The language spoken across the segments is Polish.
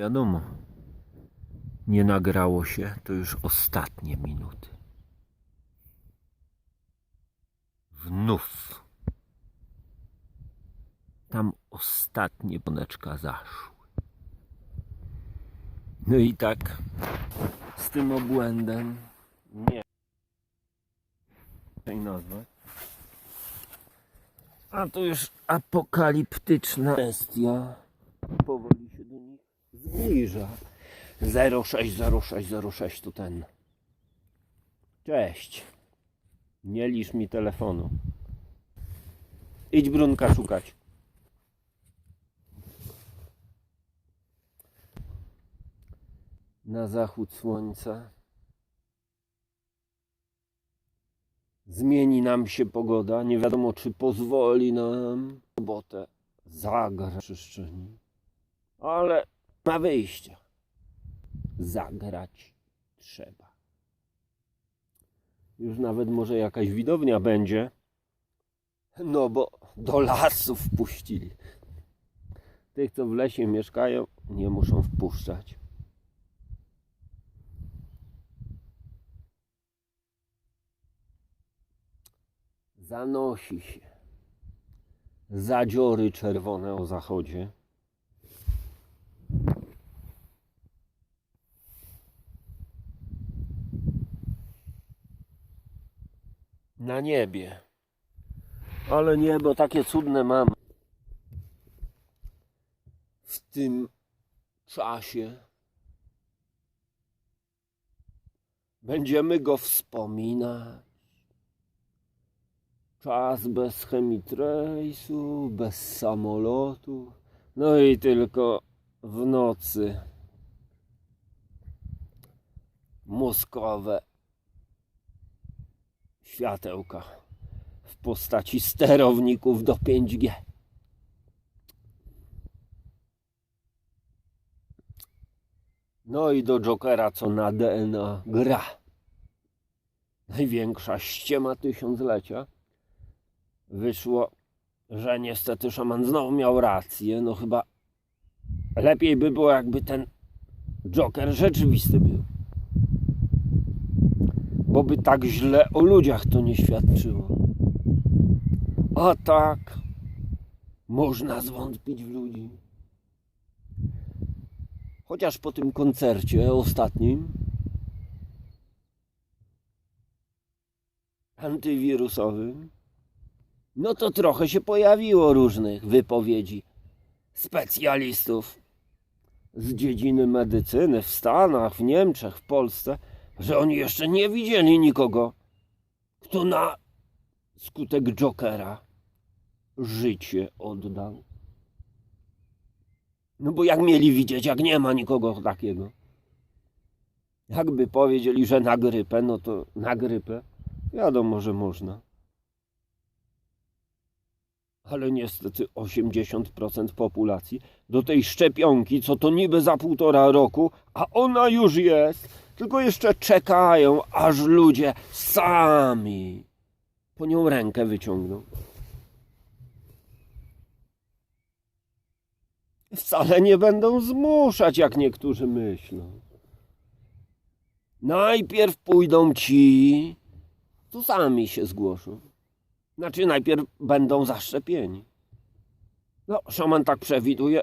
Wiadomo, nie nagrało się, to już ostatnie minuty. Wnów. Tam ostatnie płoneczka zaszły. No i tak z tym obłędem nie tej nazwać. A to już apokaliptyczna bestia powoli zbliża. 060606 to ten. Cześć. Nie licz mi telefonu. Idź Brunka szukać. Na zachód słońca. Zmieni nam się pogoda. Nie wiadomo, czy pozwoli nam sobotę zagrać w przestrzeni. Ale ma wyjścia. Zagrać trzeba. Już nawet może jakaś widownia będzie. No bo do lasu wpuścili. Tych, co w lesie mieszkają, nie muszą wpuszczać. Zanosi się. Zadziory czerwone o zachodzie. Na niebie. Ale niebo takie cudne mam. W tym czasie będziemy go wspominać. Czas bez chemitrejsu, bez samolotu. No i tylko w nocy mózgowe światełka w postaci sterowników do 5G. No i do Jokera, co na DNA gra. Największa ściema tysiąclecia. Wyszło, że niestety szaman znowu miał rację. No chyba lepiej by było, jakby ten Joker rzeczywisty był bo tak źle o ludziach to nie świadczyło. A tak, można zwątpić w ludzi. Chociaż po tym koncercie ostatnim antywirusowym, no to trochę się pojawiło różnych wypowiedzi specjalistów z dziedziny medycyny w Stanach, w Niemczech, w Polsce, że oni jeszcze nie widzieli nikogo, kto na skutek Jokera życie oddał. No bo jak mieli widzieć, jak nie ma nikogo takiego? Jakby powiedzieli, że na grypę, no to na grypę wiadomo, że można. Ale niestety 80% populacji do tej szczepionki, co to niby za półtora roku, a ona już jest, tylko jeszcze czekają, aż ludzie sami po nią rękę wyciągną. Wcale nie będą zmuszać, jak niektórzy myślą. Najpierw pójdą ci, tu sami się zgłoszą. Znaczy, najpierw będą zaszczepieni. No, szaman tak przewiduje,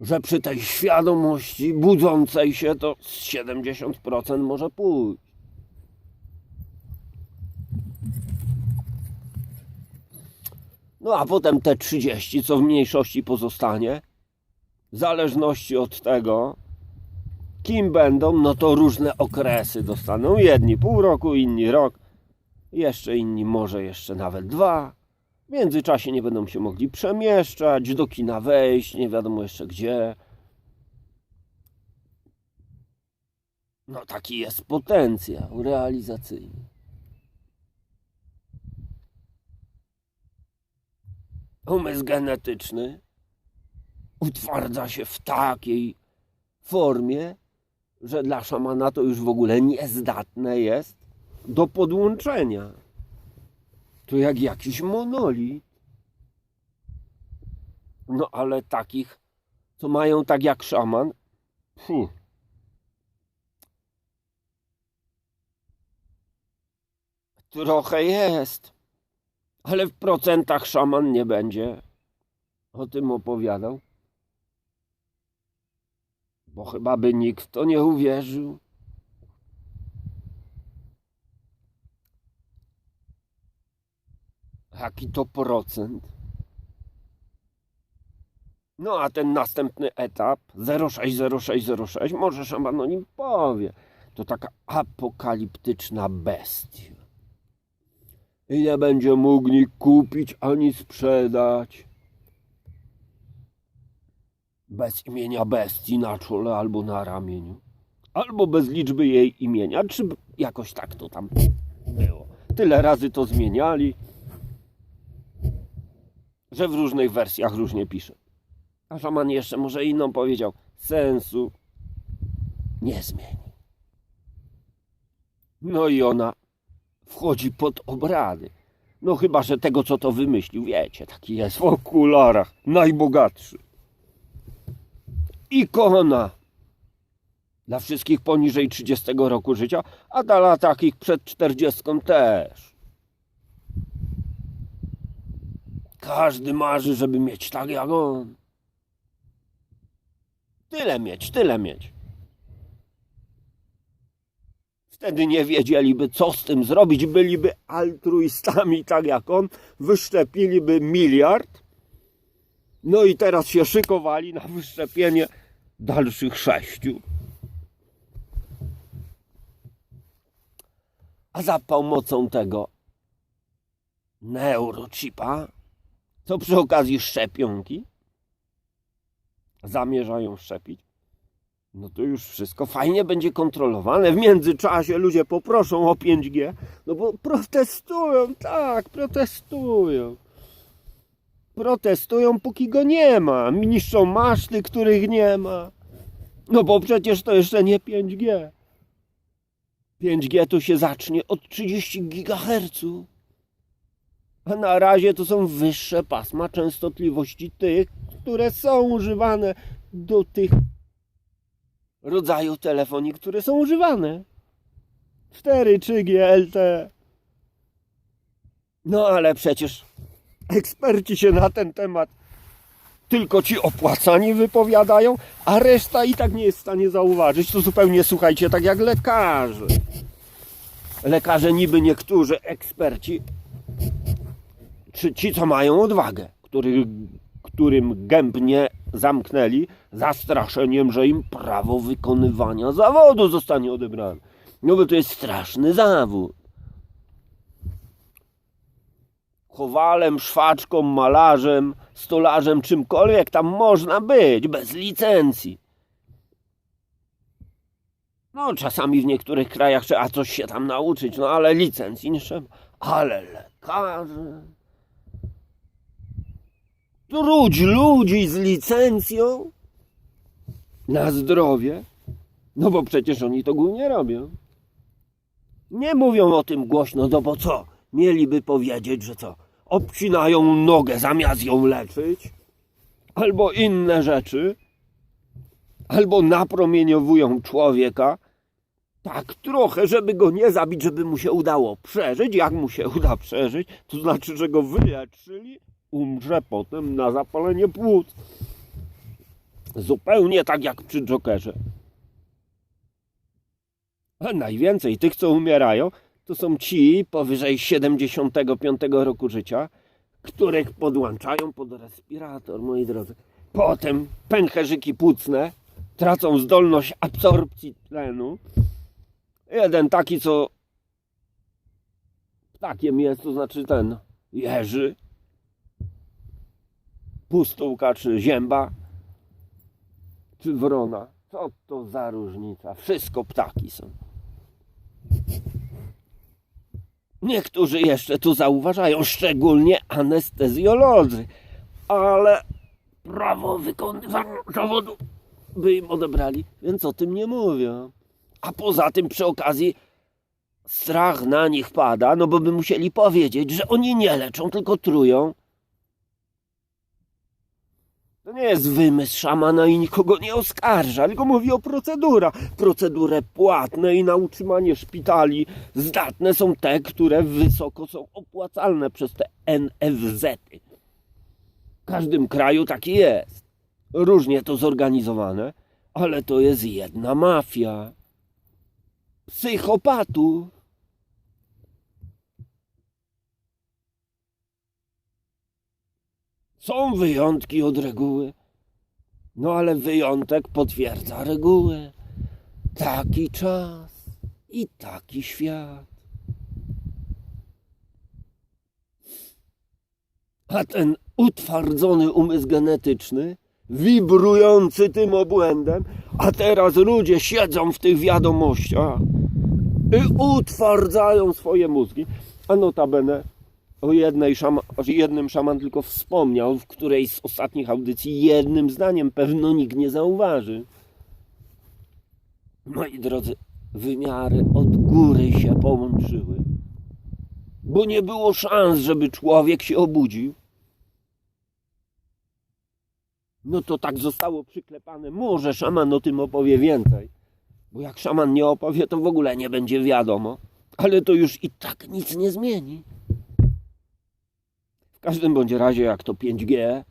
że przy tej świadomości budzącej się to z 70% może pójść. No a potem te 30, co w mniejszości pozostanie, w zależności od tego, kim będą, no to różne okresy dostaną. Jedni pół roku, inni rok, jeszcze inni może jeszcze nawet dwa. W międzyczasie nie będą się mogli przemieszczać, do kina wejść, nie wiadomo jeszcze gdzie. No taki jest potencjał realizacyjny. Umysł genetyczny utwardza się w takiej formie, że dla szamana to już w ogóle niezdatne jest do podłączenia. To jak jakiś monolit. No ale takich co mają tak jak szaman. Puh. Trochę jest, ale w procentach szaman nie będzie. O tym opowiadał. Bo chyba by nikt w to nie uwierzył. Jaki to procent? No a ten następny etap 060606 może szaman o nim powie. To taka apokaliptyczna bestia. I nie będzie mógł ni kupić ani sprzedać. Bez imienia bestii na czole albo na ramieniu. Albo bez liczby jej imienia, czy jakoś tak to tam było. Tyle razy to zmieniali, że w różnych wersjach różnie pisze. A szaman jeszcze może inną powiedział. Sensu nie zmieni. No i ona wchodzi pod obrady. No chyba, że tego, co to wymyślił, wiecie, taki jest w okularach, najbogatszy. Ikona dla wszystkich poniżej 30 roku życia, a dla takich przed 40 też. Każdy marzy, żeby mieć tak jak on. Tyle mieć, tyle mieć. Wtedy nie wiedzieliby, co z tym zrobić. Byliby altruistami, tak jak on. Wyszczepiliby miliard. No i teraz się szykowali na wyszczepienie dalszych sześciu. A za pomocą tego neurochipa, to przy okazji szczepionki, zamierzają szczepić, no to już wszystko fajnie będzie kontrolowane. W międzyczasie ludzie poproszą o 5G, no bo protestują, tak, protestują. Protestują, póki go nie ma. Niszczą maszty, których nie ma. No bo przecież to jeszcze nie 5G. 5G to się zacznie od 30 GHz. A na razie to są wyższe pasma częstotliwości tych, które są używane do tych rodzajów telefonii, które są używane. 4 3G LTE. No ale przecież eksperci się na ten temat tylko ci opłacani wypowiadają, a reszta i tak nie jest w stanie zauważyć. To zupełnie słuchajcie, tak jak lekarze. Lekarze niby niektórzy eksperci, czy ci, co mają odwagę, których, którym gęb nie zamknęli zastraszeniem, że im prawo wykonywania zawodu zostanie odebrane. No bo to jest straszny zawód. Kowalem, szwaczką, malarzem, stolarzem, czymkolwiek tam można być, bez licencji. No, czasami w niektórych krajach trzeba coś się tam nauczyć, no ale licencji nie trzeba. Ale lekarze. Truć ludzi z licencją na zdrowie. No bo przecież oni to głównie robią. Nie mówią o tym głośno, no bo co? Mieliby powiedzieć, że co? Obcinają nogę zamiast ją leczyć? Albo inne rzeczy? Albo napromieniowują człowieka? Tak trochę, żeby go nie zabić, żeby mu się udało przeżyć. Jak mu się uda przeżyć, to znaczy, że go wyleczyli, umrze potem na zapalenie płuc. Zupełnie tak jak przy Jokerze. A najwięcej tych, co umierają, to są ci powyżej 75 roku życia, których podłączają pod respirator, moi drodzy. Potem pęcherzyki płucne tracą zdolność absorpcji tlenu. Jeden taki, co ptakiem jest, to znaczy ten jeży, pustułka czy zięba, czy wrona. Co to za różnica? Wszystko ptaki są. Niektórzy jeszcze tu zauważają, szczególnie anestezjolodzy, ale prawo wykonywania zawodu by im odebrali, więc o tym nie mówią. A poza tym przy okazji strach na nich pada, no bo by musieli powiedzieć, że oni nie leczą, tylko trują. To nie jest wymysł szamana i nikogo nie oskarża, tylko mówi o procedurach. Procedurę płatne i na utrzymanie szpitali zdatne są te, które wysoko są opłacalne przez te NFZ-y. W każdym kraju taki jest. Różnie to zorganizowane, ale to jest jedna mafia. Psychopatów. Są wyjątki od reguły. No ale wyjątek potwierdza regułę. Taki czas i taki świat. A ten utwardzony umysł genetyczny, wibrujący tym obłędem, a teraz ludzie siedzą w tych wiadomościach i utwardzają swoje mózgi. A notabene o jednej szama, jednym szaman tylko wspomniał w którejś z ostatnich audycji, jednym zdaniem pewno nikt nie zauważy. Moi drodzy, wymiary od góry się połączyły, bo nie było szans, żeby człowiek się obudził. No to tak zostało przyklepane. Może szaman o tym opowie więcej, bo jak szaman nie opowie, to w ogóle nie będzie wiadomo. Ale to już i tak nic nie zmieni. Każdym bądź razie, jak to 5G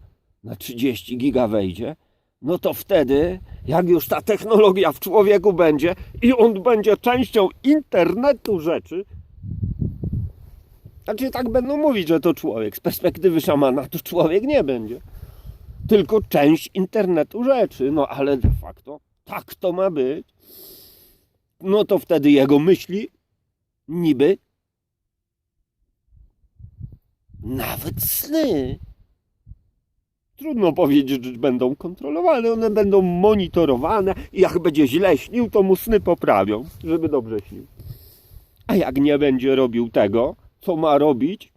na 30 giga wejdzie, no to wtedy, jak już ta technologia w człowieku będzie i on będzie częścią internetu rzeczy, znaczy tak będą mówić, że to człowiek. Z perspektywy szamana to człowiek nie będzie. Tylko część internetu rzeczy. No ale de facto tak to ma być. No to wtedy jego myśli niby nawet sny. Trudno powiedzieć, że będą kontrolowane, one będą monitorowane i jak będzie źle śnił, to mu sny poprawią, żeby dobrze śnił. A jak nie będzie robił tego, co ma robić,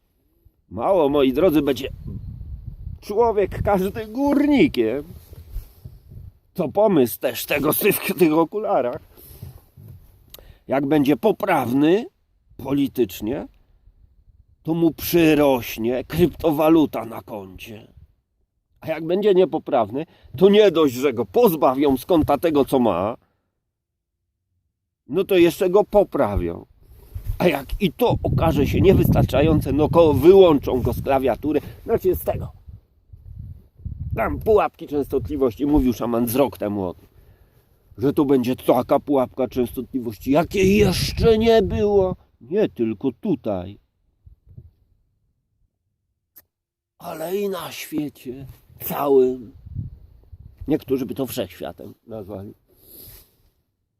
mało, moi drodzy, będzie człowiek każdy górnikiem. To pomysł też tego syf w tych okularach. Jak będzie poprawny politycznie, to mu przyrośnie kryptowaluta na koncie. A jak będzie niepoprawny, to nie dość, że go pozbawią z konta tego, co ma, no to jeszcze go poprawią. A jak i to okaże się niewystarczające, no ko wyłączą go z klawiatury, znaczy z tego. Tam pułapki częstotliwości, mówił szaman z rok temu o tym, że to będzie taka pułapka częstotliwości, jakiej jeszcze nie było. Nie tylko tutaj. Ale i na świecie całym. Niektórzy by to wszechświatem nazwali.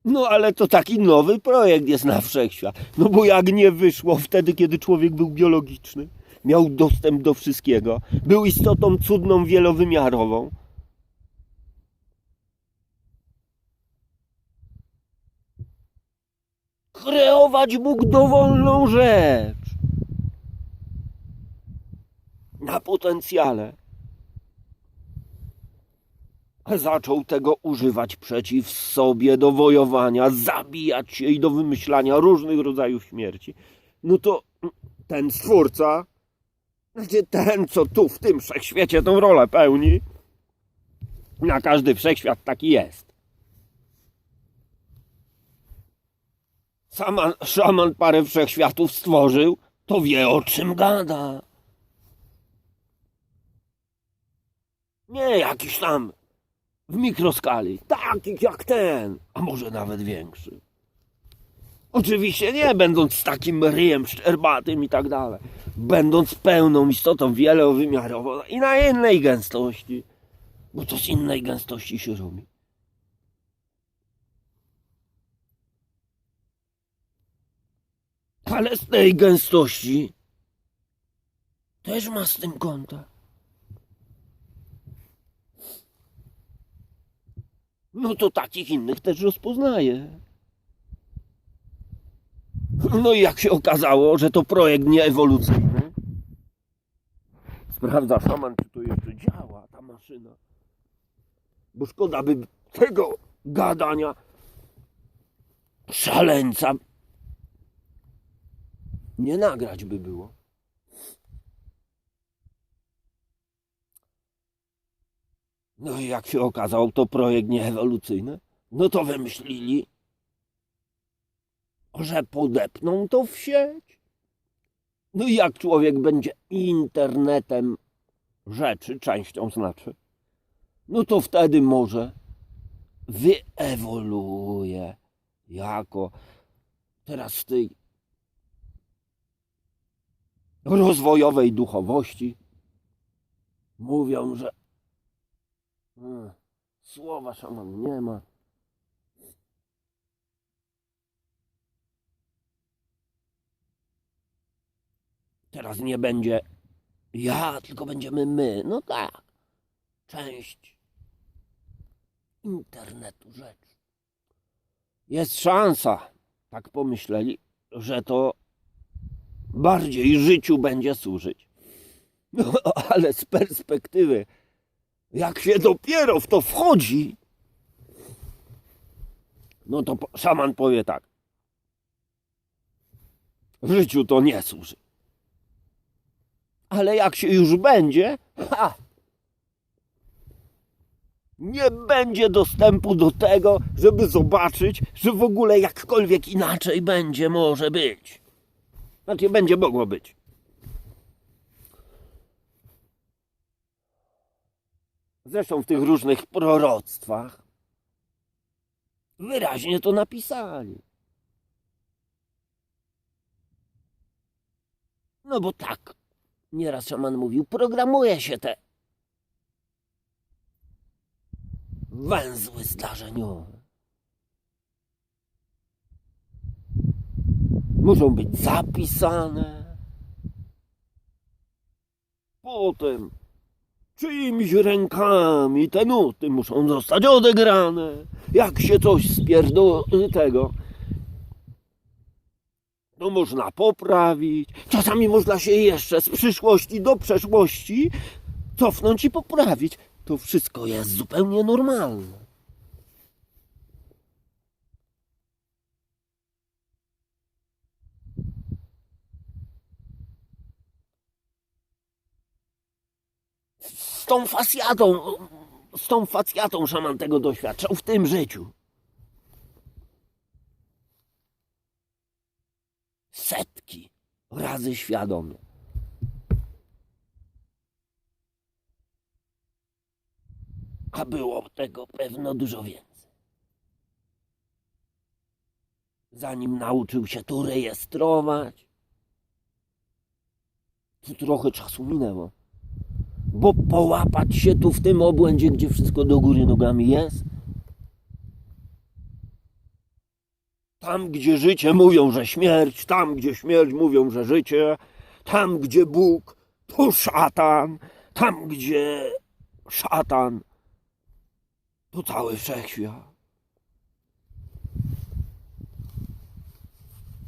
No ale to taki nowy projekt jest na wszechświat. No bo jak nie wyszło wtedy, kiedy człowiek był biologiczny, miał dostęp do wszystkiego, był istotą cudną, wielowymiarową. Kreować mógł dowolną rzecz. Na potencjale. Zaczął tego używać przeciw sobie do wojowania, zabijać się i do wymyślania różnych rodzajów śmierci. No to ten stwórca, znaczy ten, co tu w tym wszechświecie tą rolę pełni, na każdy wszechświat taki jest. Sama, szaman parę wszechświatów stworzył, to wie o czym gada. Nie jakiś tam w mikroskali, takich jak ten, a może nawet większy. Oczywiście nie będąc z takim ryjem szczerbatym i tak dalej, będąc pełną istotą wielowymiarową i na innej gęstości, bo to z innej gęstości się robi. Ale z tej gęstości też ma z tym kontakt. No to takich innych też rozpoznaje. No i jak się okazało, że to projekt nieewolucyjny, sprawdza szaman, czy to jeszcze działa, ta maszyna. Bo szkoda by tego gadania szaleńca nie nagrać by było. No i jak się okazało, to projekt nieewolucyjny. No to wymyślili, że podepną to w sieć. No i jak człowiek będzie internetem rzeczy, częścią znaczy, no to wtedy może wyewoluuje jako teraz z tej rozwojowej duchowości mówią, że słowa szaman nie ma. Teraz nie będzie ja, tylko będziemy my. No tak. Część internetu rzeczy. Jest szansa, tak pomyśleli, że to bardziej życiu będzie służyć. No, ale z perspektywy, jak się dopiero w to wchodzi, no to szaman powie tak. W życiu to nie służy. Ale jak się już będzie, ha, nie będzie dostępu do tego, żeby zobaczyć, że w ogóle jakkolwiek inaczej będzie może być. Znaczy, będzie mogło być. Zresztą w tych różnych proroctwach wyraźnie to napisali. No bo tak, nieraz szaman mówił, programuje się te węzły zdarzeniowe. Muszą być zapisane. Potem czyimiś rękami te nuty muszą zostać odegrane. Jak się coś spierdol tego, no można poprawić. Czasami można się jeszcze z przyszłości do przeszłości cofnąć i poprawić. To wszystko jest zupełnie normalne. Z tą fasjatą, z tą facjatą szaman tego doświadczał w tym życiu. Setki razy świadomie. A było tego pewno dużo więcej. Zanim nauczył się tu rejestrować, to trochę czasu minęło. Bo połapać się tu w tym obłędzie, gdzie wszystko do góry nogami jest. Tam, gdzie życie mówią, że śmierć, tam, gdzie śmierć mówią, że życie, tam, gdzie Bóg, to szatan, tam, gdzie szatan, to cały wszechświat.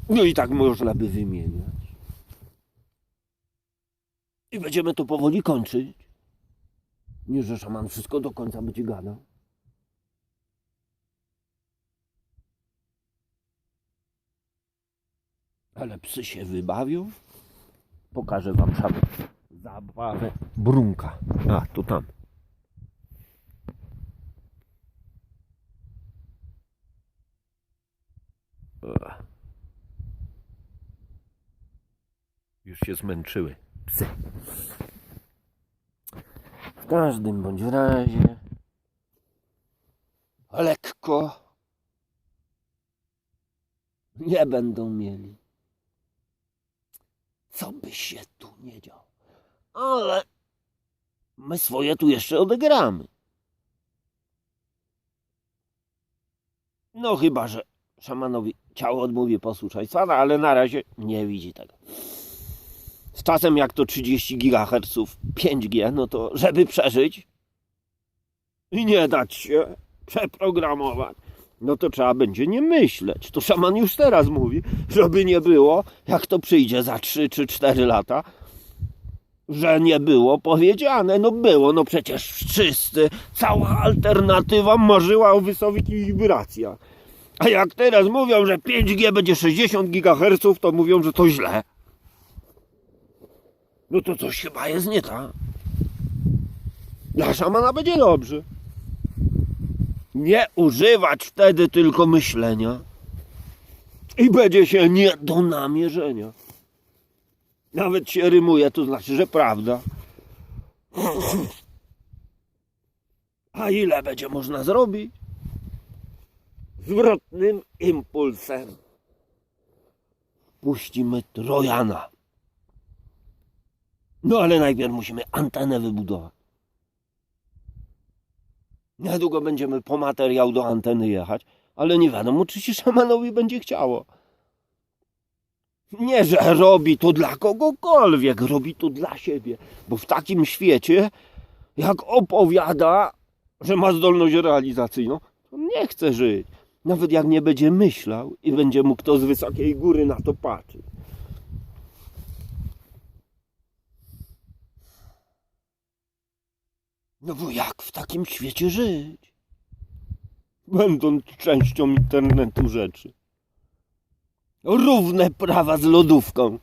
No i tak można by wymieniać. I będziemy to powoli kończyć. Nie, że szaman wszystko do końca będzie gadał. Ale psy się wybawią. Pokażę wam szaman. Zabawę brunka. A, tu tam. Już się zmęczyły psy. Każdym bądź razie lekko nie będą mieli. Co by się tu nie działo. Ale my swoje tu jeszcze odegramy. No chyba, że szamanowi ciało odmówi posłuszeństwa, no ale na razie nie widzi tego. Z czasem jak to 30 GHz 5G, no to żeby przeżyć i nie dać się przeprogramować, no to trzeba będzie nie myśleć. To szaman już teraz mówi, żeby nie było, jak to przyjdzie za 3 czy 4 lata, że nie było powiedziane. No było, no przecież wszyscy, cała alternatywa marzyła o wysokich wibracjach. A jak teraz mówią, że 5G będzie 60 GHz, to mówią, że to źle. No to coś chyba jest nie tak. Dla szamana będzie dobrze. Nie używać wtedy tylko myślenia. I będzie się nie do namierzenia. Nawet się rymuje, to znaczy, że prawda. A ile będzie można zrobić? Zwrotnym impulsem. Puścimy Trojana. No ale najpierw musimy antenę wybudować. Niedługo będziemy po materiał do anteny jechać, ale nie wiadomo, czy się szamanowi będzie chciało. Nie, że robi to dla kogokolwiek, robi to dla siebie, bo w takim świecie, jak opowiada, że ma zdolność realizacyjną, to nie chce żyć. Nawet jak nie będzie myślał i będzie mógł to z wysokiej góry na to patrzeć. No bo jak w takim świecie żyć? Będąc częścią internetu rzeczy. Równe prawa z lodówką.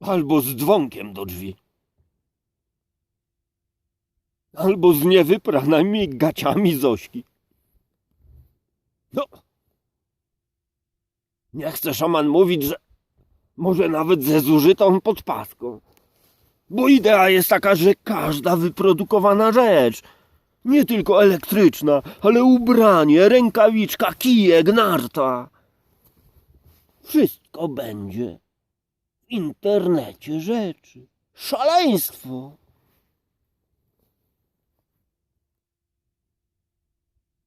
Albo z dzwonkiem do drzwi. Albo z niewypranymi gaciami Zośki. No. Nie chce szaman mówić, że może nawet ze zużytą podpaską. Bo idea jest taka, że każda wyprodukowana rzecz, nie tylko elektryczna, ale ubranie, rękawiczka, kijek, narta, wszystko będzie w internecie rzeczy. Szaleństwo!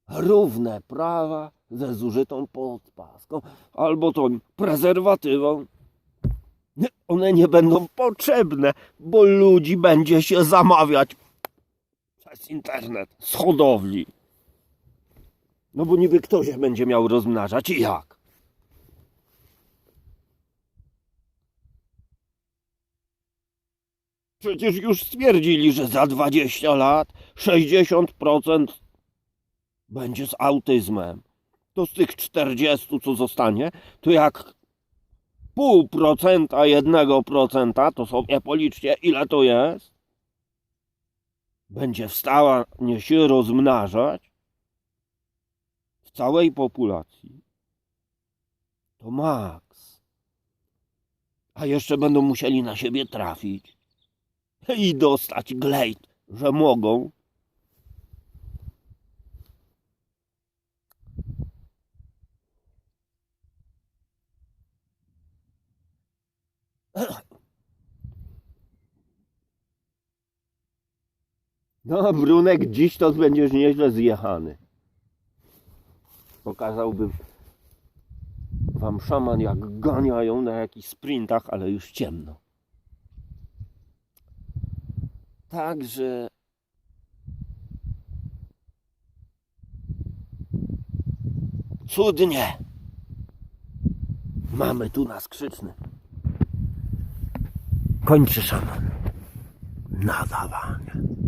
Równe prawa ze zużytą podpaską albo tą prezerwatywą. One nie będą potrzebne, bo ludzi będzie się zamawiać przez internet z hodowli. No bo niby kto się będzie miał rozmnażać i jak? Przecież już stwierdzili, że za 20 lat 60% będzie z autyzmem. To z tych 40, co zostanie, to jak pół procenta jednego procenta, to sobie policzcie, ile to jest, będzie w stanie się rozmnażać w całej populacji, to maks. A jeszcze będą musieli na siebie trafić i dostać glejt, że mogą. No, Brunek, dziś to będziesz nieźle zjechany. Pokazałbym wam szaman, jak ganiają na jakichś sprintach, ale już ciemno. Także cudnie. Mamy tu na skrzyczny. Kończy szaman nadawanie.